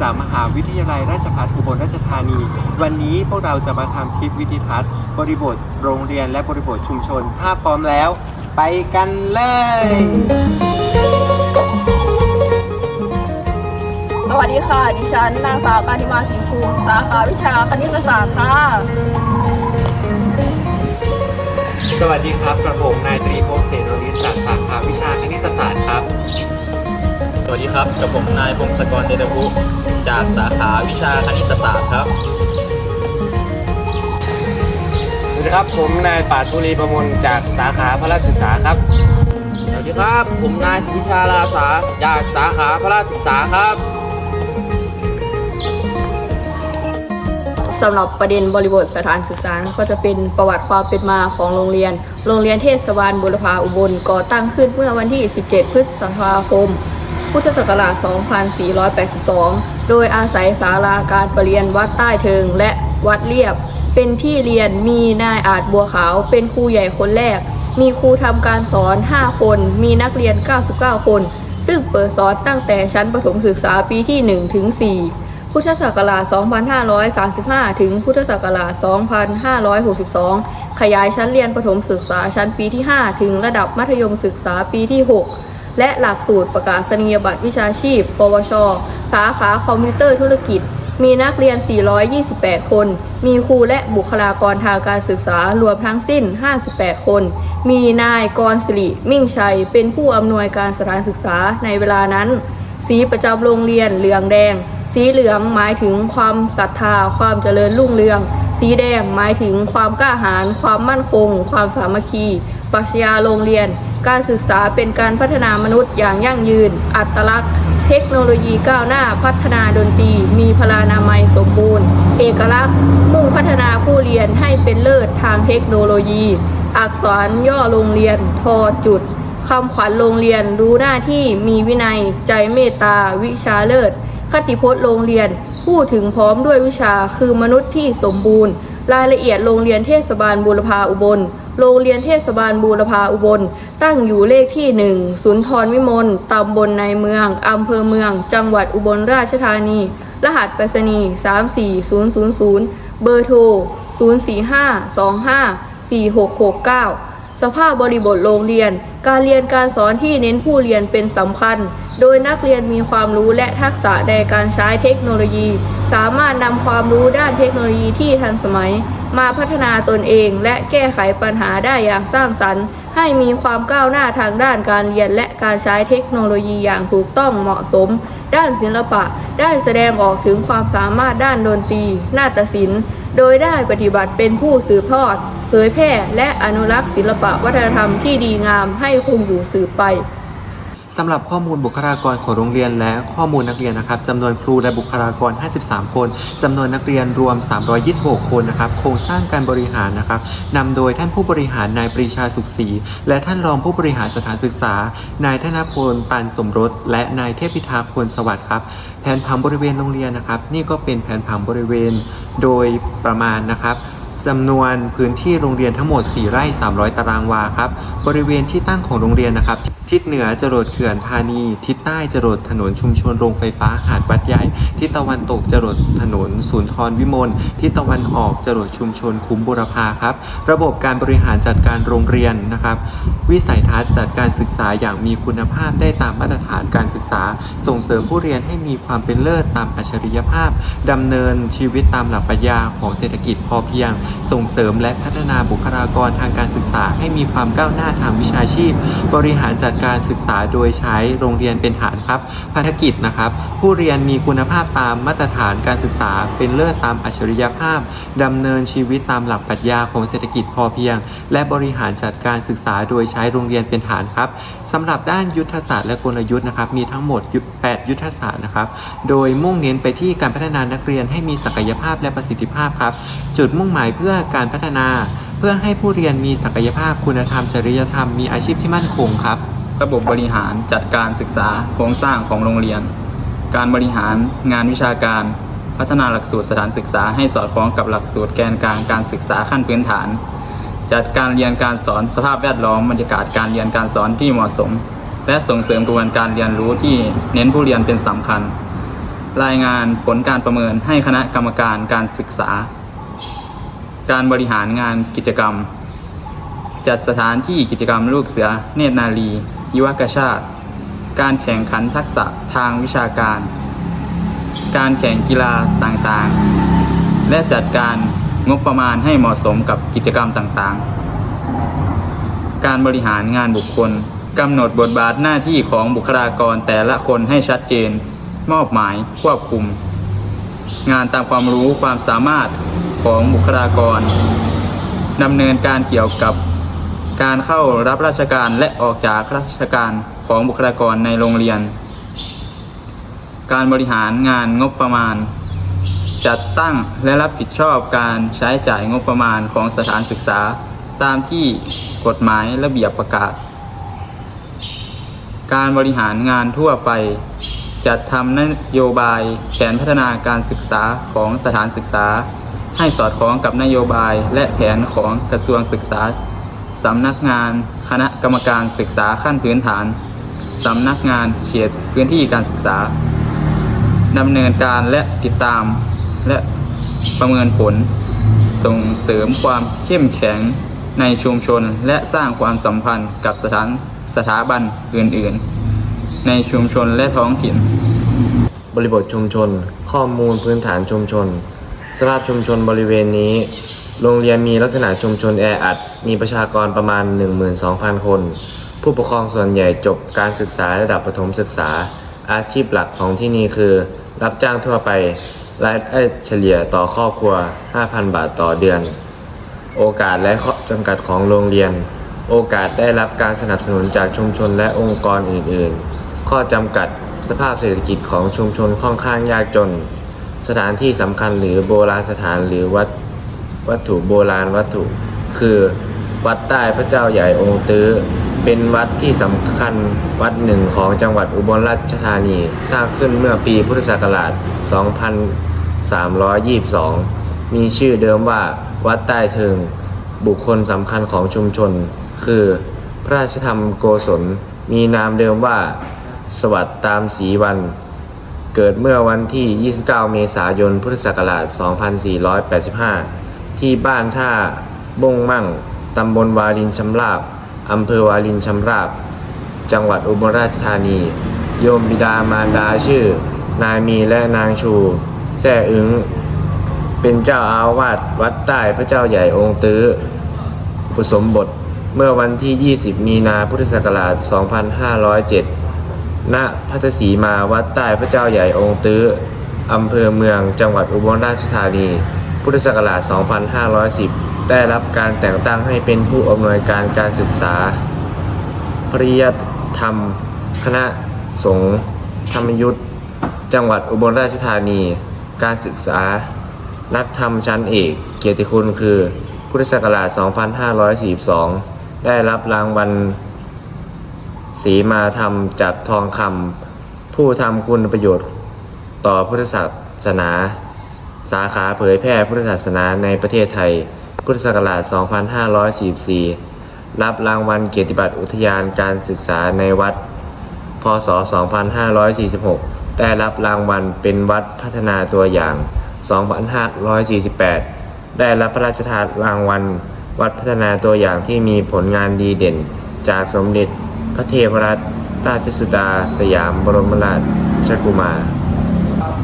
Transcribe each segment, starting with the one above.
จากมหาวิทยาลัยราชภัฏอุบลราชธานี วันนี้พวกเราจะมาทำคลิปวิดีทัศน์ บริบทโรงเรียนและบริบทชุมชน ถ้าพร้อมแล้ว ไปกันเลย สวัสดีค่ะ ดิฉันนางสาวการทิมาสิงห์ภูมิสาขาวิชาคณิตศาสตร์ค่ะ สวัสดีครับกระผมนายตรีพงษ์เสนริศจากสาขาวิชาคณิตศาสตร์ครับส วัสดีครับกับผมนายพงศกรเดชบุจากสาขาวิชาคณิตศาสตร์ครับ สวัสดีครับ ผมนายปราดบุรีประมลจากสาขาพระราชศึกษาครับ สวัสดีครับ ผมนายสิชาลาสาจากสาขาพระราชศึกษาครับสำหรับประเด็นบริบทสถานศึกษาก็จะเป็นประวัติความเป็นมาของโรงเรียน โรงเรียนเทศบาลบุรพาอุบลก่อตั้งขึ้นเมื่อวันที่ 17 พฤษภาคม พุทธศักราช 2482 โดยอาศัยศาลาการประเรียนวัดใต้เทิงและวัดเรียบ เป็นที่เรียนมีนายอาจบัวขาวเป็นครูใหญ่คนแรก มีครูทำการสอน 5 คน มีนักเรียน 99 คน ซึ่งเปิดสอนตั้งแต่ชั้นประถมศึกษาปีที่ 1 ถึง 4 พุทธศักราช 2535 ถึงพุทธศักราช 2562 ขยายชั้นเรียนประถมศึกษาชั้นปีที่ 5 ถึงระดับมัธยมศึกษาปีที่ 6 และหลักสูตรประกาศนียบัตรวิชาชีพ ปวช สาขาคอมพิวเตอร์ธุรกิจ มีนักเรียน 428 คน มีครูและบุคลากรทางการศึกษารวมทั้งสิ้น 58 คน มีนายกรสิริมิ่งชัย เป็นผู้อำนวยการสถานศึกษาในเวลานั้น สีประจำโรงเรียนเหลืองแดง สีเหลืองหมายถึงความศรัทธา ความเจริญรุ่งเรือง สีแดงหมายถึงความกล้าหาญ ความมั่นคง ความสามัคคีปรัชญาโรงเรียน การศึกษาเป็นการพัฒนามนุษย์อย่างยั่งยืน อัตลักษณ์ เทคโนโลยีก้าวหน้าพัฒนาดนตรี มีพลานามัยสมบูรณ์ เอกลักษณ์ มุ่งพัฒนาผู้เรียนให้เป็นเลิศทางเทคโนโลยี อักษรย่อโรงเรียนทอจุดคำขวัญโรงเรียนรู้หน้าที่มีวินัย ใจเมตตา วิชาเลิศ คติพจน์โรงเรียนพูดถึงพร้อมด้วยวิชาคือมนุษย์ที่สมบูรณ์ รายละเอียดโรงเรียนเทศบาลบูรพาอุบล โรงเรียนเทศบาลบูรพาอุบล ตั้งอยู่เลขที่1สุนย์ทรวิมลตำบลในเมืองอำเภอเมือง จังหวัดอุบลราชธานี รหัสไปรษณีย์34000 เบอร์โทร 045254669 สภาพบริบทโรงเรียน การเรียนการสอนที่เน้นผู้เรียนเป็นสำคัญ โดยนักเรียนมีความรู้และทักษะในการใช้เทคโนโลยี สามารถนำความรู้ด้านเทคโนโลยีที่ทันสมัย มาพัฒนาตนเอง และแก้ไขปัญหาได้อย่างสร้างสรรค์ ให้มีความก้าวหน้าทางด้านการเรียนและการใช้เทคโนโลยีอย่างถูกต้องเหมาะสม ด้านศิลปะ ได้แสดงออกถึงความสามารถด้านดนตรีนาฏศิลป์ โดยได้ปฏิบัติเป็นผู้สืบทอด เผยแพร่และอนุรักษ์ศิลปะวัฒนธรรมที่ดีงามให้คงอยู่สืบไป สำหรับข้อมูลบุคลากรของโรงเรียนและข้อมูลนักเรียนนะครับจำนวนครูและบุคลากร 53 คนจำนวนนักเรียนรวม 326 คนนะครับ โครงสร้างการบริหารนะครับนำโดยท่านผู้บริหารนายปรีชาสุขศรีและท่านรองผู้บริหารสถานศึกษา นายธนพลปันสมรส และนายเทพิทักษ์พลสวัสดิ์ครับแผนผังบริเวณโรงเรียนนะครับ นี่ก็เป็นแผนผังบริเวณโดยประมาณนะครับ จำนวนพื้นที่โรงเรียนทั้งหมด 4 ไร่ 300 ตารางวาครับ บริเวณที่ตั้งของโรงเรียนนะครับ ทิศเหนือจรดเขื่อนธานี ทิศใต้จรดถนนชุมชนโรงไฟฟ้าหาดวัดใหญ่ ทิศตะวันตกจรดถนนศูนย์ทรวิมล ทิศตะวันออกจรดชุมชนคุ้มบุรพาครับ ระบบการบริหารจัดการโรงเรียนนะครับ วิสัยทัศน์จัดการศึกษาอย่างมีคุณภาพได้ตามมาตรฐานการศึกษา ส่งเสริมผู้เรียนให้มีความเป็นเลิศตามอัจฉริยภาพดำเนินชีวิตตามหลักปรัชญาของเศรษฐกิจพอเพียงส่งเสริมและพัฒนาบุคลากรทางการศึกษาให้มีความก้าวหน้าทางวิชาชีพ บริหารจัดการศึกษาโดยใช้โรงเรียนเป็นฐานครับภารกิจนะครับ ผู้เรียนมีคุณภาพตามมาตรฐานการศึกษา เป็นเลิศตามอัจฉริยภาพดำเนินชีวิตตามหลักปรัชญาของเศรษฐกิจพอเพียง และบริหารจัดการศึกษาโดยใช้โรงเรียนเป็นฐานครับสำหรับด้านยุทธศาสตร์และกลยุทธ์นะครับ มีทั้งหมด 8 ยุทธศาสตร์นะครับ โดยมุ่งเน้นไปที่การพัฒนานักเรียนให้มีศักยภาพและประสิทธิภาพครับ จุดมุ่งหมายเพื่อการพัฒนา เพื่อให้ผู้เรียนมีศักยภาพคุณธรรมจริยธรรมมีอาชีพที่มั่นคงครับ ระบบบริหารจัดการศึกษาโครงสร้างของโรงเรียน การบริหารงานวิชาการ พัฒนาหลักสูตรสถานศึกษาให้สอดคล้องกับหลักสูตรแกนกลางการศึกษาขั้นพื้นฐาน จัดการเรียนการสอนสภาพแวดล้อมบรรยากาศการเรียนการสอนที่เหมาะสม และส่งเสริมกระบวนการเรียนรู้ที่เน้นผู้เรียนเป็นสำคัญ รายงานผลการประเมินให้คณะกรรมการการศึกษา การบริหารงานกิจกรรม จัดสถานที่กิจกรรมลูกเสือ เนตรนารียุวกชาติ การแข่งขันทักษะทางวิชาการ การแข่งกีฬาต่างๆ และจัดการงบประมาณให้เหมาะสมกับกิจกรรมต่างๆ การบริหารงานบุคคล กำหนดบทบาทหน้าที่ของบุคลากรแต่ละคนให้ชัดเจน มอบหมายควบคุม งานตามความรู้ความสามารถของบุคลากรดำเนินการเกี่ยวกับการเข้ารับราชการและออกจากราชการของบุคลากรในโรงเรียน การบริหารงานงบประมาณ จัดตั้งและรับผิดชอบการใช้จ่ายงบประมาณของสถานศึกษา ตามที่กฎหมายระเบียบประกาศ การบริหารงานทั่วไป จัดทำนโยบายแผนพัฒนาการศึกษาของสถานศึกษา ให้สอดคล้องกับนโยบายและแผนของกระทรวงศึกษาสำนักงานคณะกรรมการศึกษาขั้นพื้นฐานสำนักงานเขตพื้นที่การศึกษาดำเนินการและติดตาม และประเมินผล ส่งเสริมความเข้มแข็งในชุมชนและสร้างความสัมพันธ์กับสถาน สถาบันอื่นๆ ในชุมชนและท้องถิ่น บริบทชุมชน ข้อมูลพื้นฐานชุมชน สภาพชุมชนบริเวณนี้ โรงเรียนมีลักษณะชุมชนแออัด มีประชากรประมาณ 12,000 คน ผู้ปกครองส่วนใหญ่จบการศึกษาระดับประถมศึกษา อาชีพหลักของที่นี่คือ รับจ้างทั่วไปรายได้เฉลี่ยต่อครอบครัว 5,000 บาทต่อเดือน โอกาสและข้อจำกัดของโรงเรียน โอกาสได้รับการสนับสนุนจากชุมชนและองค์กรอื่น ๆ ข้อจำกัดสภาพเศรษฐกิจของชุมชนค่อนข้างยากจน สถานที่สำคัญหรือโบราณสถานหรือวัดวัตถุโบราณวัตถุ คือ วัดใต้พระเจ้าใหญ่องค์ตื้อ เป็นวัดที่สำคัญวัดหนึ่งของจังหวัดอุบลราชธานี สร้างขึ้นเมื่อปีพุทธศักราช 2322 มีชื่อเดิมว่าวัดใต้เทิงบุคคลสำคัญของชุมชน คือ พระราชธรรมโกศลมีนามเดิมว่า สวัสดตามศีวัน เกิดเมื่อวันที่ 29 เมษายน พุทธศักราช 2485 ที่บ้านท่าบงมั่ง ตำบลวารินชำราบ อำเภอวารินชำราบ จังหวัดอุบลราชธานี โยมบิดามารดาชื่อ นายมีและนางชูแซ่อึ้งเป็นเจ้าอาวาสวัดใต้พระเจ้าใหญ่องค์ตื้ออุปสมบท เมื่อวันที่ 20 มีนาพุทธศักราช 2507 ณ พัทสีมาวัดใต้พระเจ้าใหญ่องค์ตื้อ อำเภอเมืองจังหวัดอุบลราชธานี พุทธศักราช 2510 ได้รับการแต่งตั้งให้เป็นผู้อำนวยการการศึกษา ปริยธรรม คณะสงฆ์ธรรมยุทธจังหวัดอุบลราชธานี การศึกษา นักธรรมชั้นเอก เกียรติคุณคือ พุทธศักราช 2542 ได้รับรางวัลสีมาธรรมจากทองคำผู้ทำคุณประโยชน์ต่อพุทธศาสนา สาขาเผยแพร่พุทธศาสนาในประเทศไทย พุทธศักราช 2544 รับรางวัลเกียรติบัตรอุทยานการศึกษาในวัด พศ 2546 ได้รับรางวัลเป็นวัดพัฒนาตัวอย่าง 2548 ได้รับพระราชทานรางวัล วัดพัฒนาตัวอย่างที่มีผลงานดีเด่น จากสมเด็จพระเทพรัตนราชสุดาสยามบรมราชกุมาร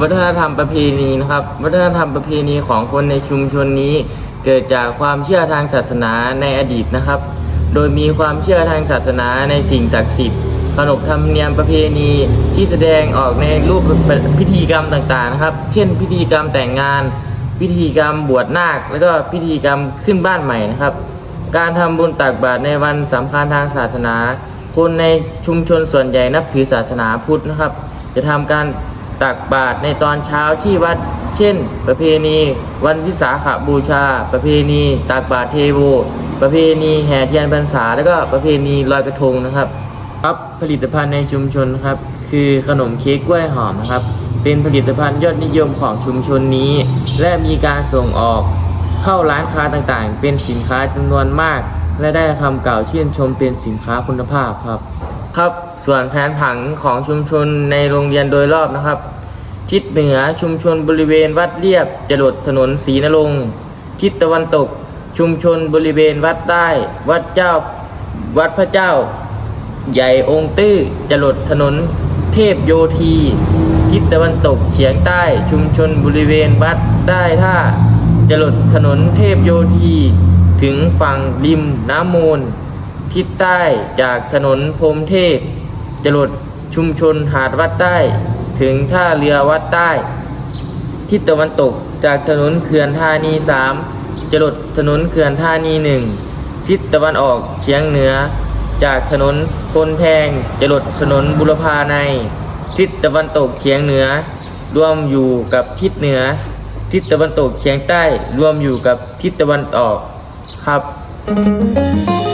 วัฒนธรรมประเพณีนะครับ วัฒนธรรมประเพณีของคนในชุมชนนี้ เกิดจากความเชื่อทางศาสนาในอดีตนะครับ โดยมีความเชื่อทางศาสนาในสิ่งศักดิ์สิทธิ์ขนบธรรมเนียมประเพณีที่แสดงออกในรูปพิธีกรรมต่างๆนะครับ เช่น พิธีกรรมแต่งงาน พิธีกรรมบวชนาค แล้วก็พิธีกรรมขึ้นบ้านใหม่นะครับ การทำบุญตักบาตรในวันสำคัญทางศาสนา คนในชุมชนส่วนใหญ่นับถือศาสนาพุทธนะครับ จะทำการตักบาตรในตอนเช้าที่วัด เช่น ประเพณี วันวิสาขบูชา ประเพณีตักบาตรเทโว ประเพณีแห่เทียนพรรษา แล้วก็ประเพณีลอยกระทงนะครับครับผลิตภัณฑ์ในชุมชนครับ คือขนมเค้กกล้วยหอมนะครับ เป็นผลิตภัณฑ์ยอดนิยมของชุมชนนี้ และมีการส่งออกเข้าร้านค้าต่างๆ เป็นสินค้าจำนวนมาก และได้คำกล่าวชื่นชมเป็นสินค้าคุณภาพครับ ครับส่วนแผนผังของชุมชนในโรงเรียนโดยรอบนะครับ ทิศเหนือชุมชนบริเวณวัดเรียบจรดถนนศรีนรงค์ทิศตะวันตก ชุมชนบริเวณวัดใต้ วัดเจ้า วัดพระเจ้า ใหญ่องค์ตื้อจรดถนนเทพโยธี ทิศตะวันตกเฉียงใต้ชุมชนบริเวณวัดใต้ท่าจรดถนนเทพโยธีถึงฝั่งริมน้ำมูล ทิศใต้จากถนนพรมเทพจรดชุมชนหาดวัดใต้ ถึงท่าเรือวัดใต้ ทิศตะวันตกจากถนนเขื่อนธานีสามจรดถนนเขื่อนธานีหนึ่งทิศตะวันออกเฉียงเหนือ จากถนนพลแพงจรดถนนบุรพาใน ทิศตะวันตกเฉียงเหนือ รวมอยู่กับทิศเหนือ ทิศตะวันตกเฉียงใต้ รวมอยู่กับทิศตะวันออกครับ